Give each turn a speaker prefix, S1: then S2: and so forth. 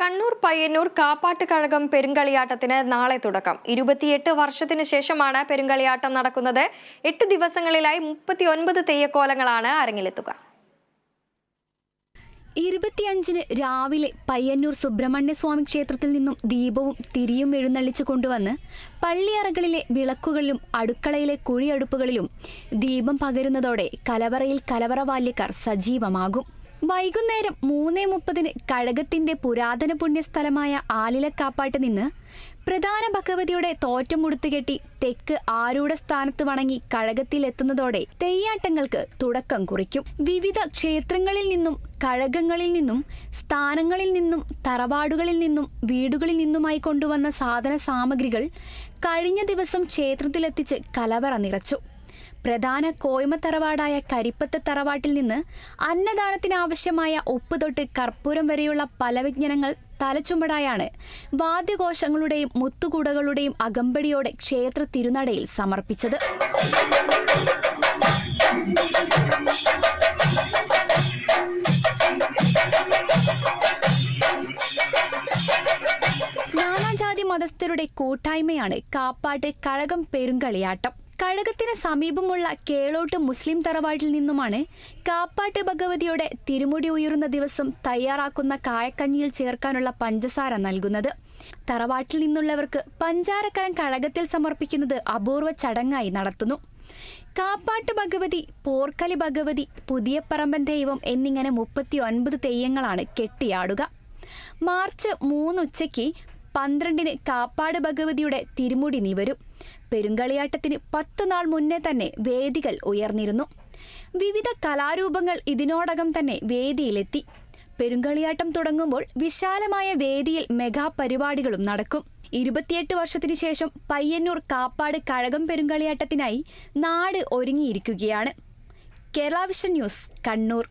S1: കണ്ണൂർ പയ്യന്നൂർ കാപ്പാട്ട് കഴകം പെരുങ്കളിയാട്ടത്തിന് നാളെ തുടക്കം. ഇരുപത്തിയെട്ട് വർഷത്തിന് ശേഷമാണ് പെരുങ്കളിയാട്ടം നടക്കുന്നത്. എട്ട് ദിവസങ്ങളിലായി മുപ്പത്തി ഒൻപത് തെയ്യക്കോലങ്ങളാണ് അരങ്ങിലെത്തുക.
S2: ഇരുപത്തിയഞ്ചിന് രാവിലെ പയ്യന്നൂർ സുബ്രഹ്മണ്യസ്വാമി ക്ഷേത്രത്തിൽ നിന്നും ദീപവും തിരിയും എഴുന്നള്ളിച്ചു കൊണ്ടുവന്ന് പള്ളിയറകളിലെ വിളക്കുകളിലും അടുക്കളയിലെ കുഴിയടുപ്പുകളിലും ദീപം പകരുന്നതോടെ കലവറയിൽ കലവറ ബാല്യക്കാർ സജീവമാകും. വൈകുന്നേരം മൂന്നേ മുപ്പതിന് കഴകത്തിന്റെ പുരാതന പുണ്യസ്ഥലമായ ആലിലക്കാപ്പാട്ട് നിന്ന് പ്രധാന ഭഗവതിയുടെ തോറ്റം ഉടുത്തുകെട്ടി തെക്ക് ആരൂഢ സ്ഥാനത്ത് വണങ്ങി കഴകത്തിലെത്തുന്നതോടെ തെയ്യാട്ടങ്ങൾക്ക് തുടക്കം കുറിക്കും. വിവിധ ക്ഷേത്രങ്ങളിൽ നിന്നും കഴകങ്ങളിൽ നിന്നും സ്ഥാനങ്ങളിൽ നിന്നും തറവാടുകളിൽ നിന്നും വീടുകളിൽ നിന്നുമായി കൊണ്ടുവന്ന സാധന സാമഗ്രികൾ കഴിഞ്ഞ ദിവസം ക്ഷേത്രത്തിലെത്തിച്ച് കലവറ നിറച്ചു. പ്രധാന കോയ്മ തറവാടായ കരിപ്പത്ത് തറവാട്ടിൽ നിന്ന് അന്നദാനത്തിനാവശ്യമായ ഉപ്പ് തൊട്ട് കർപ്പൂരം വരെയുള്ള പല വിജ്ഞാനങ്ങൾ തലച്ചുമടായാണ് വാദ്യഘോഷങ്ങളുടെയും മുത്തുകൂടകളുടെയും അകമ്പടിയോടെ ക്ഷേത്ര തിരുനടയിൽ സമർപ്പിച്ചത്. നാനാജാതി മതസ്ഥരുടെ കൂട്ടായ്മയാണ് കാപ്പാട്ട് കഴകം പെരുങ്കളിയാട്ടം. കഴകത്തിന് സമീപമുള്ള കേളോട്ട് മുസ്ലിം തറവാട്ടിൽ നിന്നുമാണ് കാപ്പാട്ട് ഭഗവതിയുടെ തിരുമുടി ഉയരുന്ന ദിവസം തയ്യാറാക്കുന്ന കായക്കഞ്ഞിയിൽ ചേർക്കാനുള്ള പഞ്ചസാര നൽകുന്നത്. തറവാട്ടിൽ നിന്നുള്ളവർക്ക് പഞ്ചാരക്കലം കഴകത്തിൽ സമർപ്പിക്കുന്നത് അപൂർവ ചടങ്ങായി നടത്തുന്നു. കാപ്പാട്ട് ഭഗവതി പോർക്കലി ഭഗവതി പുതിയ പറമ്പൻ ദൈവം എന്നിങ്ങനെ മുപ്പത്തി ഒൻപത് തെയ്യങ്ങളാണ് കെട്ടിയാടുക. മാർച്ച് മൂന്ന് ഉച്ചയ്ക്ക് പന്ത്രണ്ടിന് കാപ്പാട് ഭഗവതിയുടെ തിരുമുടി നിവരും. പെരുങ്കളിയാട്ടത്തിന് പത്ത് നാൾ മുന്നേ തന്നെ വേദികൾ ഉയർന്നിരുന്നു. വിവിധ കലാരൂപങ്ങൾ ഇതിനോടകം തന്നെ വേദിയിലെത്തി. പെരുങ്കളിയാട്ടം തുടങ്ങുമ്പോൾ വിശാലമായ വേദിയിൽ മെഗാ പരിപാടികളും നടക്കും. ഇരുപത്തിയെട്ട് വർഷത്തിനു ശേഷം പയ്യന്നൂർ കാപ്പാട് കഴകം പെരുങ്കളിയാട്ടത്തിനായി നാട് ഒരുങ്ങിയിരിക്കുകയാണ്. Kerala vision news Kannur.